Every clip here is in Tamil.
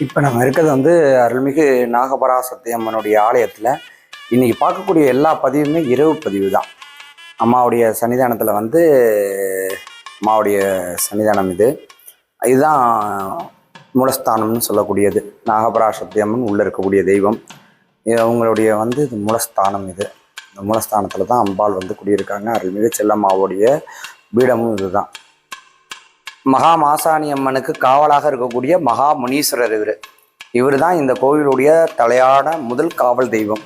இப்போ நம்ம இருக்கிறது வந்து அருள்மிகு நாகபராசத்தியம்மனுடைய ஆலயத்தில் இன்னைக்கு பார்க்கக்கூடிய எல்லா பதிவுமே இரவு பதிவு தான். அம்மாவுடைய சன்னிதானத்தில் வந்து அம்மாவுடைய சன்னிதானம் இது. இதுதான் மூலஸ்தானம்னு சொல்லக்கூடியது. நாகபராசத்தியம்மன் உள்ளே இருக்கக்கூடிய தெய்வம். இது அவங்களுடைய வந்து இது மூலஸ்தானம் இது. இந்த மூலஸ்தானத்தில் தான் அம்பாள் வந்து குடியிருக்காங்க. அருள்மிகு செல்லம்மாவுடைய பீடமும் இதுதான். மகா மாசாணி அம்மனுக்கு காவலாக இருக்கக்கூடிய மகா முனீஸ்வரர் இவர். இவர் தான் இந்த கோவிலுடைய தலையான முதல் காவல் தெய்வம்.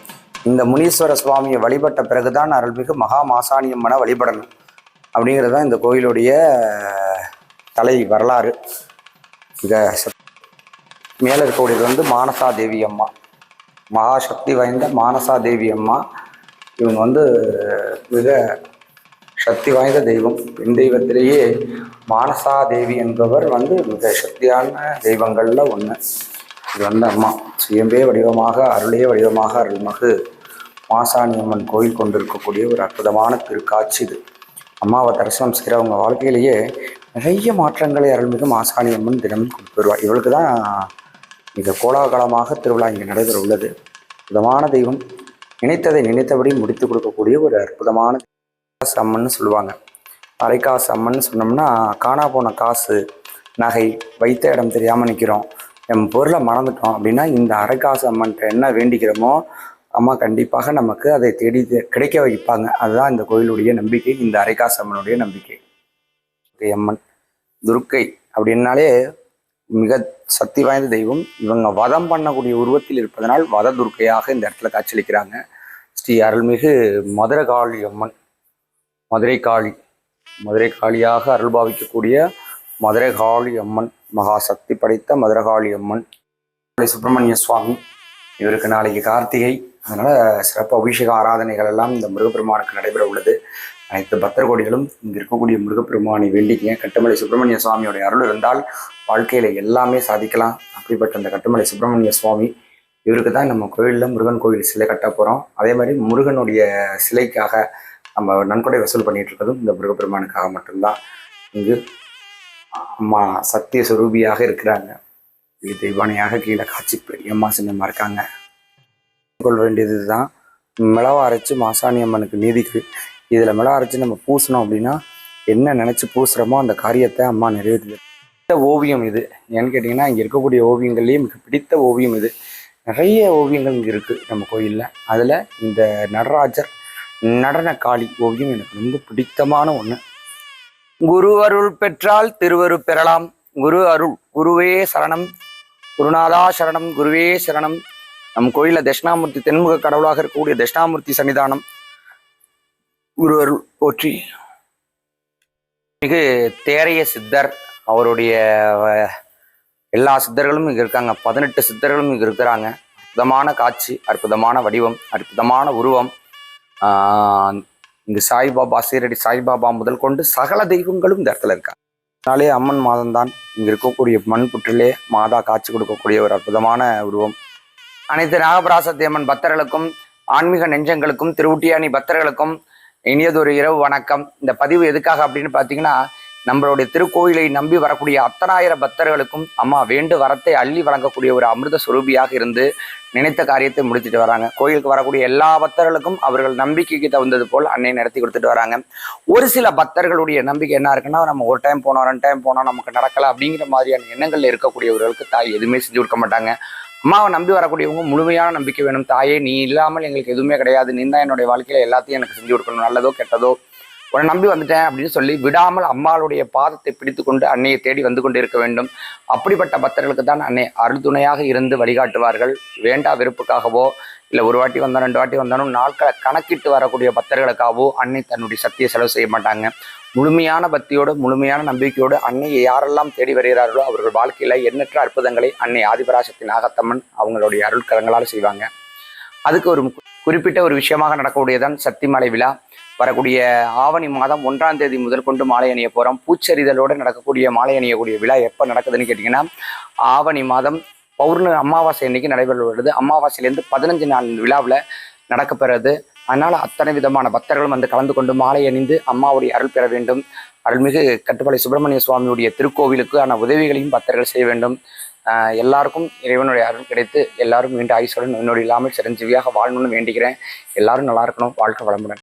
இந்த முனீஸ்வர சுவாமியை வழிபட்ட பிறகுதான் அருள்மிகு மகா மாசாணி அம்மனை வழிபடணும் அப்படிங்கிறது தான் இந்த கோயிலுடைய தலை வரலாறு. இதை மேலே இருக்கக்கூடியது வந்து மானசா தேவி அம்மா மகா சக்தி வாய்ந்த மானசா தேவி அம்மா இவங்க வந்து மிக சக்தி வாய்ந்த தெய்வம். பெண் தெய்வத்திலேயே மானசா தேவி என்பவர் வந்து மிக சக்தியான தெய்வங்களில் ஒன்று இது வந்து அம்மா. சுயம்பே வடிவமாக அருளே வடிவமாக அருள்மகு மாசாணி அம்மன் கோயில் கொண்டிருக்கக்கூடிய ஒரு அற்புதமான திருக்காட்சி இது. அம்மாவை தரிசனம் செய்கிறவங்க வாழ்க்கையிலேயே நிறைய மாற்றங்களை அருள்மிகு மாசாணி அம்மன் தினமும் கொண்டு வருவாள் இவளுக்கு தான் மிக கோலாகலமாக திருவிழா இங்கே நடைபெற உள்ளது. அற்புதமான தெய்வம். நினைத்ததை நினைத்தபடி முடித்து கொடுக்கக்கூடிய ஒரு அற்புதமான அம்மன்னு சொல்லுவாங்க. அரைக்காசு அம்மன்னு சொன்னோம்னா காணா போன காசு நகை வைத்த இடம் தெரியாமல் நிற்கிறோம் நம்ம பொருளை மறந்துட்டோம் அப்படின்னா இந்த அரைக்காசு அம்மன்ட்ட என்ன வேண்டிக்கிறோமோ அம்மா கண்டிப்பாக நமக்கு அதை தேடி கிடைக்க வைப்பாங்க. அதுதான் இந்த கோயிலுடைய நம்பிக்கை இந்த அரைக்காசு அம்மனுடைய நம்பிக்கை. அம்மன் துர்க்கை அப்படின்னாலே மிக சக்தி வாய்ந்த தெய்வம். இவங்க வதம் பண்ணக்கூடிய உருவத்தில் இருப்பதனால் வத துர்க்கையாக இந்த இடத்துல காட்சியளிக்கிறாங்க. ஸ்ரீ அருள்மிகு மதுரகாளி அம்மன் மதுரை காளி மதுரை காளியாக அருள் பாவிக்கக்கூடிய மதுரை காளி அம்மன் மகா சக்தி படைத்த மதுரகாளி அம்மன் சுப்பிரமணிய சுவாமி. இவருக்கு நாளைக்கு கார்த்திகை. அதனால் சிறப்பு அபிஷேக ஆராதனைகள் எல்லாம் இந்த முருகப்பெருமானுக்கு நடைபெற உள்ளது. அனைத்து பக்தர் கோடிகளும் இங்கே இருக்கக்கூடிய முருகப்பெருமானை வேண்டிக்கங்க. கட்டுமலை சுப்பிரமணிய சுவாமியோட அருள் இருந்தால் வாழ்க்கையில் எல்லாமே சாதிக்கலாம். அப்படிப்பட்ட அந்த கட்டுமலை சுப்பிரமணிய சுவாமி இவருக்கு தான் நம்ம கோயிலில் முருகன் கோயில் சிலை கட்ட போகிறோம் அதே மாதிரி முருகனுடைய சிலைக்காக நம்ம நன்கொடை வசூல் பண்ணிட்டு இருக்கிறதும் இந்த முருகப்பெருமானுக்காக மட்டும்தான். இங்கு அம்மா சத்திய சுரூபியாக இருக்கிறாங்க. இது தெய்வானையாக கீழே காட்சி பெரியம்மா சின்னம்மா இருக்காங்க. கொள்ள வேண்டியது தான் மிளவா அரைச்சு மாசாணி அம்மனுக்கு நீதிக்கு இதில் மிளவா அரைச்சு நம்ம பூசணும் அப்படின்னா என்ன நினச்சி பூசுகிறோமோ அந்த காரியத்தை அம்மா நிறைவேற்றுது. பிடித்த ஓவியம் இது. ஏன்னு கேட்டிங்கன்னா இங்கே இருக்கக்கூடிய ஓவியங்கள்லேயே மிக பிடித்த ஓவியம் இது. நிறைய ஓவியங்கள் இங்கே இருக்குது நம்ம கோயிலில். அதில் இந்த நடராஜர் நடன காளி ஓவியம் எனக்கு ரொம்ப பிடித்தமான ஒன்று குரு அருள் பெற்றால் திருவரு பெறலாம். குரு அருள் குருவே சரணம். குருநாதா சரணம் குருவே சரணம். நம் கோயிலில் தட்சிணாமூர்த்தி தென்முக கடவுளாக இருக்கக்கூடிய தட்சிணாமூர்த்தி சன்னிதானம். குரு அருள் போற்றி. மிகு தேரைய சித்தர் அவருடைய எல்லா சித்தர்களும் இங்கே இருக்காங்க. பதினெட்டு சித்தர்களும் இங்கே இருக்கிறாங்க. அற்புதமான காட்சி அற்புதமான வடிவம் அற்புதமான உருவம். இங்கு சாய்பாபா சீரடி சாய்பாபா முதல் கொண்டு சகல தெய்வங்களும் இந்த இடத்துல இருக்காங்க. அதனாலே அம்மன் மாதம்தான் இங்கே இருக்கக்கூடிய மண் புற்றிலே மாதா காட்சி கொடுக்கக்கூடிய ஒரு அற்புதமான உருவம். அனைத்து நாகபராசத்தி அம்மன் பக்தர்களுக்கும் ஆன்மீக நெஞ்சங்களுக்கும் திருவுட்டியானி பக்தர்களுக்கும் இனியதொரு இரவு வணக்கம். இந்த பதிவு எதுக்காக அப்படின்னு பார்த்தீங்கன்னா நம்மளுடைய திருக்கோயிலை நம்பி வரக்கூடிய அத்தனாயிரம் பக்தர்களுக்கும் அம்மா வேண்டு வரத்தை அள்ளி வழங்கக்கூடிய ஒரு அமிர்த சுரூபியாக இருந்து நினைத்த காரியத்தை முடித்துட்டு வராங்க. கோயிலுக்கு வரக்கூடிய எல்லா பக்தர்களுக்கும் அவர்கள் நம்பிக்கைக்கு தகுந்தது போல் அன்னை நடத்தி கொடுத்துட்டு வராங்க. ஒரு சில பக்தர்களுடைய நம்பிக்கை என்ன இருக்குன்னா நம்ம ஒரு டைம் போனோம் ரெண்டு டைம் போனோம் நமக்கு நடக்கல அப்படிங்கிற மாதிரியான எண்ணங்கள்ல இருக்கக்கூடியவர்களுக்கு தாய் எதுவுமே செஞ்சு கொடுக்க மாட்டாங்க. அம்மாவை நம்பி வரக்கூடியவங்க முழுமையான நம்பிக்கை வேணும். தாயே நீ இல்லாமல் எங்களுக்கு எதுவுமே கிடையாது. நீ தான் என்னுடைய வாழ்க்கையில எல்லாத்தையும் எனக்கு செஞ்சு கொடுக்கணும். நல்லதோ கெட்டதோ உன்னை நம்பி வந்துட்டேன் அப்படின்னு சொல்லி விடாமல் அம்மாளுடைய பாதத்தை பிடித்து கொண்டு அன்னையை தேடி வந்து கொண்டு இருக்க வேண்டும். அப்படிப்பட்ட பக்தர்களுக்கு தான் அன்னை அருள்துணையாக இருந்து வழிகாட்டுவார்கள். வேண்டா வெறுப்புக்காகவோ இல்லை ஒரு வாட்டி வந்தோம் ரெண்டு வாட்டி வந்தாலும் நாட்களை கணக்கிட்டு வரக்கூடிய பக்தர்களுக்காகவோ அன்னை தன்னுடைய சக்தியை செலவு செய்ய மாட்டாங்க. முழுமையான பக்தியோடு முழுமையான நம்பிக்கையோடு அன்னையை யாரெல்லாம் தேடி வருகிறார்களோ அவர்கள் வாழ்க்கையில எண்ணற்ற அற்புதங்களை அன்னை ஆதிபராசத்தின் நாகத்தம்மன் அவங்களுடைய அருள்கரங்களால் செய்வாங்க. அதுக்கு ஒரு குறிப்பிட்ட ஒரு விஷயமாக நடக்கக்கூடியதான் சக்திமலை விழா. வரக்கூடிய ஆவணி மாதம் ஒன்றாம் தேதி முதல் கொண்டு மாலை அணிய போகிறோம் பூச்செறிதலோடு நடக்கக்கூடிய மாலை அணியக்கூடிய விழா எப்போ நடக்குதுன்னு கேட்டிங்கன்னா ஆவணி மாதம் பௌர்ண அமாவாசை அன்னைக்கு நடைபெறுவது அமாவாசையிலேருந்து பதினஞ்சு நாள் விழாவில் நடக்கப்பெறது. அதனால் அத்தனை விதமான பக்தர்களும் வந்து கலந்து கொண்டு மாலை அணிந்து அம்மாவுடைய அருள் பெற வேண்டும். அருள்மிகு கட்டுப்பாளை சுப்பிரமணிய சுவாமியுடைய திருக்கோவிலுக்கான உதவிகளையும் பக்தர்கள் செய்ய வேண்டும். எல்லாருக்கும் இறைவனுடைய அருள் கிடைத்து எல்லாரும் மீண்டும் ஐஸ்வரன் நோடி இல்லாமல் சிரஞ்சீவியாக வாழணும்னு வேண்டிக்கிறேன் எல்லாரும் நல்லா இருக்கணும். வாழ்க்கை வளமுடன்.